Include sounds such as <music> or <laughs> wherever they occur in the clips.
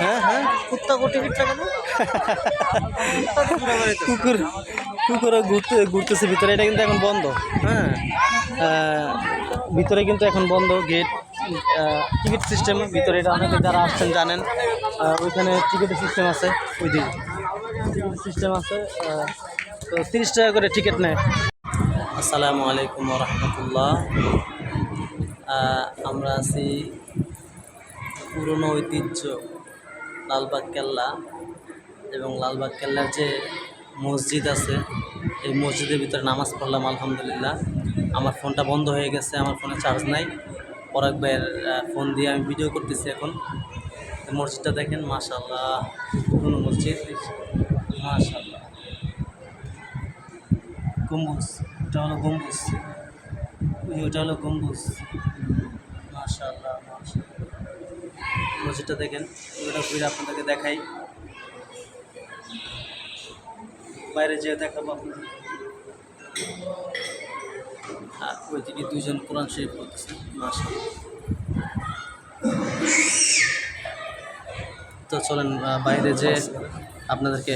হ্যাঁ হ্যাঁ। কুত্তা কো টিকিট কুকুর কুকুরও ঘুরতে ঘুরতেছে ভিতরে। এটা কিন্তু এখন বন্ধ। হ্যাঁ। ভিতরে কিন্তু এখন বন্ধ গেট টিকিট সিস্টেম ভিতরে এটা অনেকে যারা আসছেন জানেন। ওইখানে টিকিটের সিস্টেম আছে ওই দিকে টিকিট সিস্টেম আছে তো তিরিশ টাকা করে টিকিট নেয়। আসসালামু আলাইকুম রহমতুল্লাহ আমরা আছি পুরনো ঐতিহ্য। লালবাগ কেল্লা এবং লালবাগ কেল্লার যে মসজিদ আছে, এই মসজিদের ভিতরে নামাজ পড়লাম, আলহামদুলিল্লাহ। আমার ফোনটা বন্ধ হয়ে গেছে, আমার ফোনে চার্জ নাই। পরাগ ভাইয়ের ফোন দিয়ে আমি ভিডিও করতেছি এখন। মসজিদটা দেখেন মাশাল্লাহ পুরনো মসজিদ মাশাল্লাহ গম্বুজ, এটা হলো গম্বুজ। ওই ওটা হলো গম্বুজ। মাশাল্লাহ মাশাল্লাহ মসজিদটা দেখেন। ওটা ঘুরে আপনাদেরকে দেখাই। বাইরে যেয়ে দেখাবো আপনাদের। আর ওইদিকে দুইজন কোরআন শরীফ পড়তেছে মাশাল্লাহ তো চলেন বাইরে যে আপনাদেরকে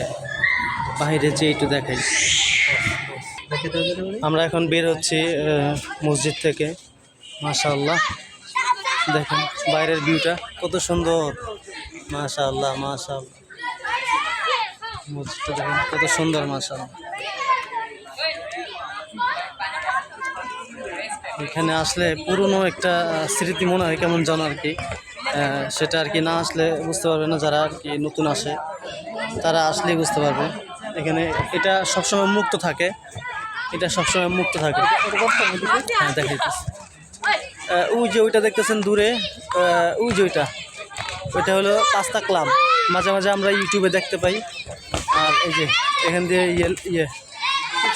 বাইরে যে একটু দেখাই। আমরা এখন বের হচ্ছি মসজিদ থেকে মাশাআল্লাহ। দেখেন, বাইরের ভিউটা কত সুন্দর। মাশাআল্লাহ মাশাআল্লাহ। মসজিদটা দেখেন, কত সুন্দর, মাশাআল্লাহ। এখানে আসলে পুরনো একটা স্মৃতি মনে হয় কেমন জানো আর কি। সেটা আর কি না আসলে বুঝতে পারবে না যারা আর কি নতুন আসে। তারা আসলেই বুঝতে পারবে। এখানে এটা সবসময় মুক্ত থাকে। এটা সবসময় মুক্ত থাকে। হ্যাঁ দেখাইতেছি। ওই যে ওইটা দেখতেছেন দূরে ওই যে ওইটা। ওইটা হলো পাস্তা ক্লাব মাঝে মাঝে আমরা ইউটিউবে দেখতে পাই। আর এই যে এখান দিয়ে ইয়ে ইয়ে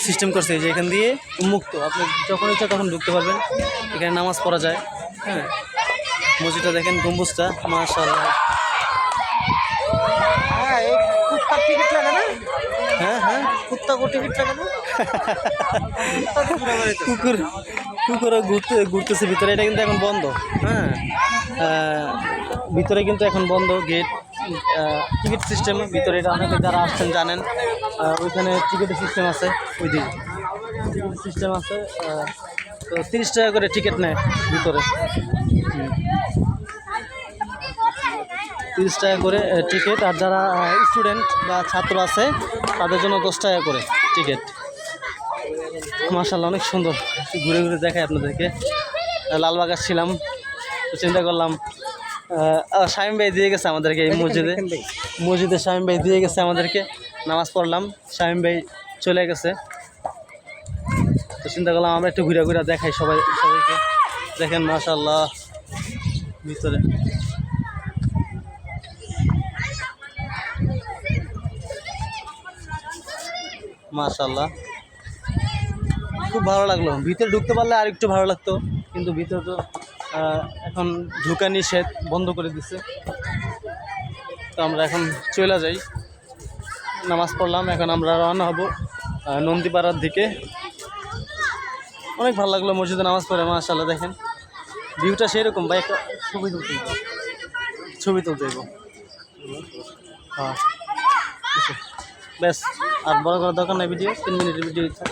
সিস্টেম করছে যে এখান দিয়ে মুক্ত। আপনি যখন ইচ্ছা তখন ঢুকতে পারবেন। এখানে নামাজ পড়া যায়। হ্যাঁ। মসজিদটা দেখেন গম্বুজটা। মাশাআল্লাহ। হ্যাঁ হ্যাঁ হ্যাঁ। কুত্তা <laughs> কুকুর। কুকুরও ঘুরতে, ঘুরতেছে, ভিতরে এটা কিন্তু এখন বন্ধ হ্যাঁ? ভিতরে কিন্তু এখন বন্ধ গেট টিকিট সিস্টেম ভিতরে এটা অনেকে যারা আসছেন জানেন ওইখানে টিকিটের সিস্টেম আছে ওই দিকে টিকিট সিস্টেম আছে তো তিরিশ টাকা করে টিকিট নেয় ভিতরে। তিরিশ টাকা করে টিকিট আর যারা স্টুডেন্ট বা ছাত্র আছে, তাদের জন্য দশ টাকা করে টিকিট মার্শাল্লাহ অনেক সুন্দর। ঘুরে ঘুরে দেখাই আপনাদেরকে। আহ, লালবাগ ছিলাম তো চিন্তা করলাম আহ, ভাই দিয়ে গেছে আমাদেরকে এই মসজিদে। মসজিদে শামীম ভাই দিয়ে গেছে আমাদেরকে নামাজ পড়লাম শামীম ভাই চলে গেছে। তো চিন্তা করলাম আমরা একটু ঘুরে ঘুরে দেখাই সবাই সবাইকে। দেখেন মাশাল্লাহ ভিতরে। মাশাল্লাহ খুব ভালো লাগল। ভিতরে ঢুকতে পারলে আর একটু ভালো লাগতো, কিন্তু ভিতরে তো এখন ঢুকা নিষেধ, বন্ধ করে দিছে। তো আমরা এখন চলে যাই। নামাজ পড়লাম, এখন আমরা রওনা হব নন্দীপাড়ার দিকে। অনেক ভালো লাগল মসজিদে নামাজ পড়ে মাশাল্লাহ দেখেন। ভিউটা সেরকম, ভাই, একটা ছবি তুলতে ছবি তুলতে হ্যাঁ ব্যাস, আর বড় করার দরকার নাই ভিডিও, তিন মিনিটের ভিডিও ইচ্ছা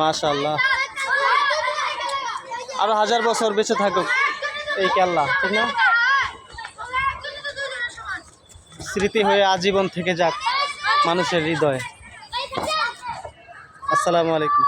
মাশাল্লাহ আরও হাজার বছর বেঁচে থাকুক এই কেল্লা, ঠিক না? স্মৃতি হয়ে আজীবন থেকে যাক মানুষের হৃদয়ে। আসসালামু আলাইকুম।